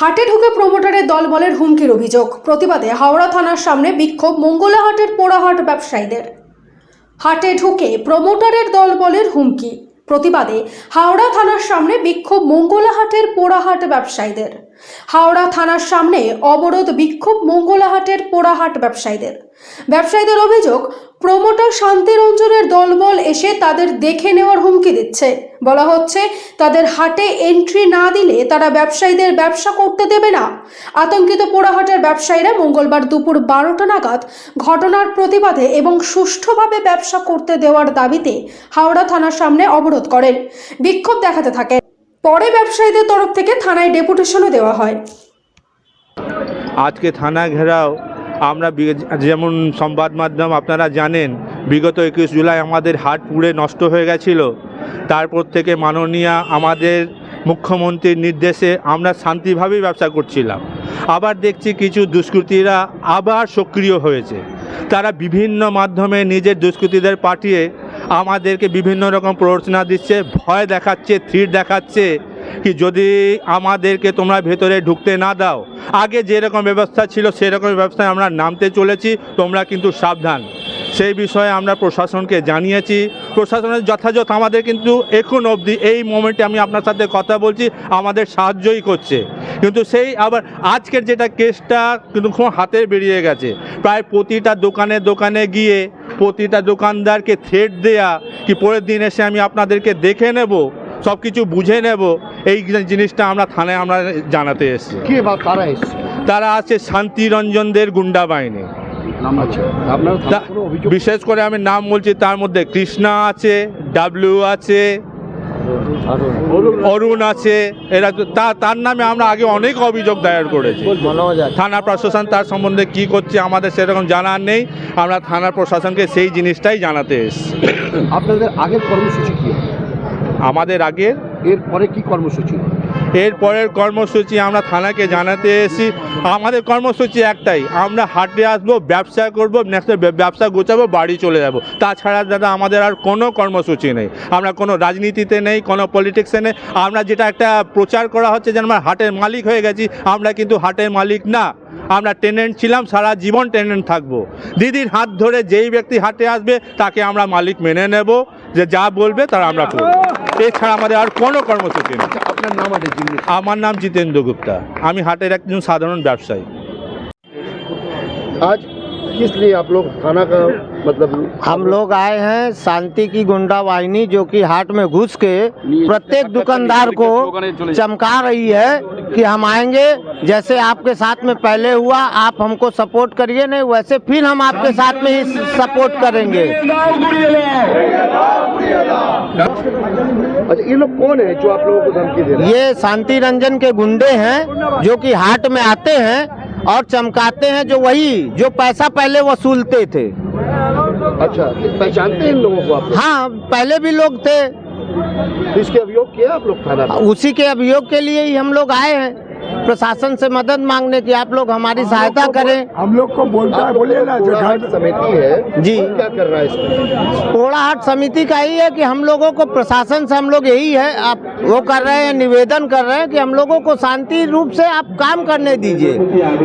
হাটে ঢুকে প্রমোটারের দলবলের হুমকির অভিযোগ। প্রতিবাদে হাওড়া থানার সামনে বিক্ষোভ মঙ্গলাহাটের পোড়াহাট ব্যবসায়ীদের। হাটে ঢুকে প্রমোটারের দলবলের হুমকি। প্রতিবাদে হাওড়া থানার সামনে বিক্ষোভ মঙ্গলাহাটের পোড়াহাট ব্যবসায়ীদের। হাওড়া থানার সামনে অবরোধ বিক্ষোভ মঙ্গলাহাটের পোড়াহাট ব্যবসায়ীদের। ব্যবসায়ীদের অভিযোগ প্রমোটার শান্তিরঞ্জনের দলবল এসে তাদের দেখে নেওয়ার হুমকি দিচ্ছে। বলা হচ্ছে, তাদের হাটে এন্ট্রি না দিলে তারা ব্যবসায়ীদের ব্যবসা করতে দেবে না। আতঙ্কিত পোড়াহাটের ব্যবসায়ীরা মঙ্গলবার দুপুর বারোটা নাগাদ ঘটনার প্রতিবাদে এবং সুষ্ঠুভাবে ব্যবসা করতে দেওয়ার দাবিতে হাওড়া থানার সামনে অবরোধ করেন। বিক্ষোভ দেখাতে থাকে। পরে ব্যবসায়ীদের তরফ থেকে থানায় ডেপুটেশনও দেওয়া হয়। আজকে থানা ঘেরাও আমরা যেমন সংবাদ মাধ্যম আপনারা জানেন, বিগত একুশ জুলাই আমাদের হাট পুড়ে নষ্ট হয়ে গেছিল। তারপর থেকে মাননীয় আমাদের মুখ্যমন্ত্রীর নির্দেশে আমরা শান্তিভাবেই ব্যবসা করছিলাম। আবার দেখছি কিছু দুষ্কৃতীরা আবার সক্রিয় হয়েছে। তারা বিভিন্ন মাধ্যমে নিজের দুষ্কৃতীদের পাঠিয়ে আমাদেরকে বিভিন্ন রকম প্ররোচনা দিচ্ছে, ভয় দেখাচ্ছে, থ্রিট দেখাচ্ছে। কি যদি আমাদেরকে তোমরা ভেতরে ঢুকতে না দাও, আগে যেরকম ব্যবস্থা ছিল সেরকম ব্যবস্থায় আমরা নামতে চলেছি, তোমরা কিন্তু সাবধান। সেই বিষয়ে আমরা প্রশাসনকে জানিয়েছি। প্রশাসনের যথাযথ আমাদের কিন্তু এখন অবধি এই মোমেন্টে আমি আপনার সাথে কথা বলছি, আমাদের সাহায্যই করছে। কিন্তু সেই আবার আজকের যেটা কেসটা কিন্তু খুব হাতে বেরিয়ে গেছে। প্রায় প্রতিটা দোকানে দোকানে গিয়ে প্রতিটা দোকানদারকে থ্রেট দেয়া, কি পরের দিন এসে আমি আপনাদেরকে দেখে নেব সব কিছু বুঝে নেব। এই জিনিসটা আমরা থানায় আমরা জানাতে এসেছি। কে বা কারা এসছে? তারা আছে শান্তিরঞ্জনদের গুন্ডা বাহিনী। আচ্ছা বিশেষ করে আমি নাম বলছি তার মধ্যে কৃষ্ণা আছে ডাব্লিউ আছে অরুণ আছে। এরা তা তার নামে আমরা আগে অনেক অভিযোগ দায়ের করেছি। থানা প্রশাসন তার সম্বন্ধে কি করছে আমাদের সেরকম জানার নেই। আমরা থানা প্রশাসনকে সেই জিনিসটাই জানাতে এসেছি। আপনাদের আগের কর্মসূচি কি? আমাদের আগের এরপরে কি কর্মসূচি? এর পরের কর্মসূচি আমরা থানাকে জানাতে এসেছি। আমাদের কর্মসূচি একটাই আমরা হাটে আসব ব্যবসা করব নেক্সট ব্যবসা গোছাবো বাড়ি চলে যাব। তাছাড়া দাদা আমাদের আর কোনো কর্মসূচি নেই। আমরা কোনো রাজনীতিতে নেই কোনো পলিটিক্সে নেই। আমরা যেটা একটা প্রচার করা হচ্ছে যে আমরা হাটের মালিক হয়ে গেছি আমরা কিন্তু হাটের মালিক না। আমরা টেনেন্ট ছিলাম সারা জীবন টেনেন্ট থাকব। দিদির হাত ধরে যেই ব্যক্তি হাটে আসবে তাকে আমরা মালিক মেনে নেব। যে যা বলবে তারা আমরা করব। এছাড়া আমাদের আর কোনো কর্মসূচি নেই। আচ্ছা আপনার নাম আছে আমার নাম জিতেন্দ্র গুপ্তা। আমি হাটের একজন সাধারণ ব্যবসায়ী। आज किस लिए आप लोग थाना का मतलब हम लोग आए हैं शांति की गुंडा वाहिनी जो कि हाट में घुस के प्रत्येक दुकानदार को चमका रही है कि हम आएँगे। जैसे आपके साथ में पहले हुआ आप हमको सपोर्ट करिए नहीं वैसे फिर हम आपके साथ में ही सपोर्ट करेंगे। अच्छा ये लोग कौन है जो आप लोगों को धमकी दे रहे हैं? ये शांति रंजन के गुंडे हैं जो कि हाट में आते हैं। और चमकाते हैं जो वही जो पैसा पहले वसूलते थे। अच्छा पहचानते हैं इन लोगों को आप हाँ पहले भी लोग थे। तो इसके अभियोग किया आप लोग थाना उसी के अभियोग के लिए ही हम लोग आए हैं। प्रशासन से मदद मांगने की आप लोग हमारी सहायता करें। हम लोग को बोलता है बोलिए ना जो पोड़ाहाट समिति है जी। क्या कर रहा है इसमें पोड़ाहाट समिति का ही है कि हम लोगों को प्रशासन से हम लोग यही है आप वो कर रहे हैं निवेदन कर रहे हैं कि हम लोगों को शांति रूप से आप काम करने दीजिए।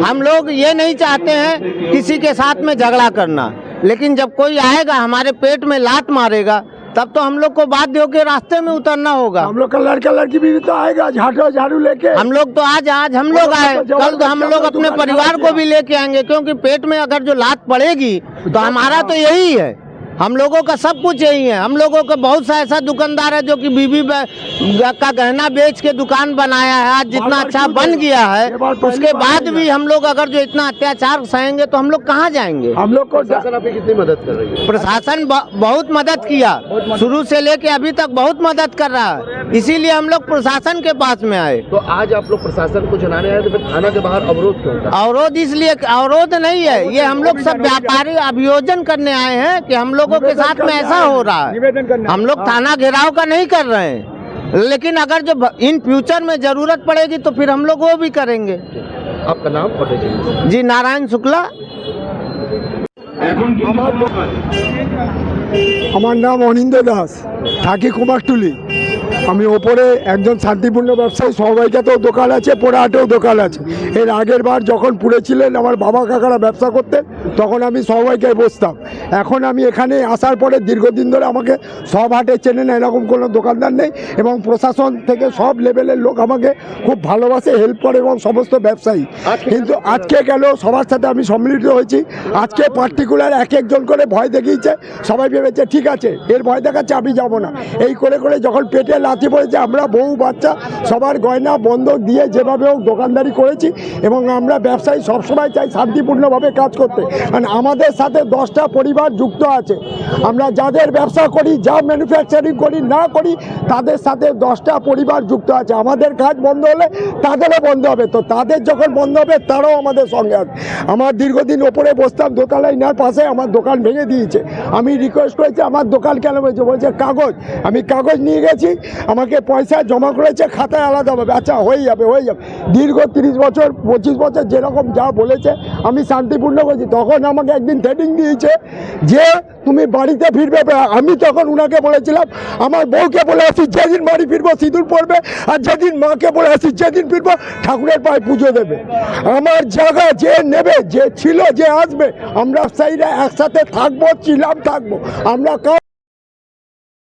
हम लोग ये नहीं चाहते हैं किसी के साथ में झगड़ा करना लेकिन जब कोई आएगा हमारे पेट में लात मारेगा तब तो हम लोग को बाध्य होकर रास्ते में उतरना होगा। हम लोग का लड़का लड़की भी तो आएगा झाड़ू झाड़ू लेके। हम लोग तो आज आज हम लोग आए। कल तो हम लोग अपने परिवार को भी लेके आएँगे क्योंकि पेट में अगर जो लात पड़ेगी तो हमारा तो यही है। हम लोगों का सब कुछ यही है। हम लोगों का बहुत सा ऐसा दुकानदार है जो कि बीबी का गहना बेच के दुकान बनाया है। आज जितना अच्छा बन गया है उसके बाद भी हम लोग अगर जो इतना अत्याचार सहेंगे तो हम लोग कहाँ जाएँगे? हम लोग को प्रशासन आपकी कितनी मदद कर रही है? प्रशासन बहुत मदद किया। शुरू से लेके अभी तक बहुत मदद कर रहा है। इसीलिए हम लोग प्रशासन के पास में आए। तो आज आप लोग प्रशासन को जनाने आए तो फिर थाना के बाहर अवरोध क्यों अवरोध इसलिए अवरोध नहीं है। ये हम लोग सब व्यापारी अभियोजन करने आए हैं कि हम लोगों लोगों के साथ में ऐसा हो। रहा है। हम लोग थाना घेराव का नहीं कर रहे हैं। लेकिन अगर जो इन फ्यूचर में ज़रूरत पड़ेगी तो फिर हम लोग वो भी करेंगे। आपका नाम जी नारायण शुक्ला। हमारा नाम अनिंदर दास ठाकी कुमार टुली আমি ওপরে একজন শান্তিপূর্ণ ব্যবসায়ী সবাইকাতেও দোকান আছে পোড়াহাটেও দোকান আছে। এর আগের বার যখন পুড়েছিলেন আমার বাবা কাকারা ব্যবসা করতেন তখন আমি সবাইকায় বসতাম। এখন আমি এখানে আসার পরে দীর্ঘদিন ধরে আমাকে সব হাটে চেনে না এরকম কোনো দোকানদার নেই এবং প্রশাসন থেকে সব লেভেলের লোক আমাকে খুব ভালোবাসে হেল্প করে এবং সমস্ত ব্যবসায়ী। কিন্তু আজকে গেল সবার সাথে আমি সম্মিলিত হয়েছি? আজকে পার্টিকুলার এক একজন করে ভয় দেখিয়েছে সবাই ভেবেছে ঠিক আছে এর ভয় দেখাচ্ছে আমি যাব না। এই করে করে যখন পেটে লাথি পড়েছে। আমরা বউ, বাচ্চা, সবার গয়না, বন্ধক দিয়ে যেভাবে হোক দোকানদারি করেছি এবং আমরা ব্যবসায়ী সবসময় চাই শান্তিপূর্ণভাবে কাজ করতে। কারণ আমাদের সাথে দশটা পরিবার যুক্ত আছে। আমরা যাদের ব্যবসা করি, যা ম্যানুফ্যাকচারিং করি, না করি, তাদের সাথে দশটা পরিবার যুক্ত আছে। আমাদের কাজ বন্ধ হলে তাদেরও বন্ধ হবে। তো তাদের যখন বন্ধ হবে, তারাও আমাদের সঙ্গে আছে। আমার দীর্ঘদিন ওপরে বসতাম, দোতলা ইনার পাশে আমার দোকান ভেঙে দিয়েছে। আমি রিকোয়েস্ট করেছি, আমার দোকান কেন হয়েছে বলছে, কাগজ। আমি কাগজ নিয়ে গেছি আমাকে পয়সা জমা করেছে, খাতায় আলাদাভাবে আচ্ছা হয়ে যাবে হয়ে যাবে। দীর্ঘ তিরিশ বছর, পঁচিশ বছর যেরকম যা বলেছে, আমি শান্তিপূর্ণ করেছি। তখন আমাকে একদিন ট্রেনিং দিয়েছে যে, তুমি বাড়িতে ফিরবে। আমি তখন উনাকে বলেছিলাম, আমার বউকে বলে আসি, যেদিন বাড়ি ফিরবো, সিঁদুর পড়বে আর যেদিন মাকে বলে আসি, যেদিন ফিরবো, ঠাকুরের পায়ে পুজো দেবে। আমার জায়গা যে নেবে, যে ছিল, যে আসবে, আমরা সেইরা একসাথে থাকব ছিলাম থাকব। আমরা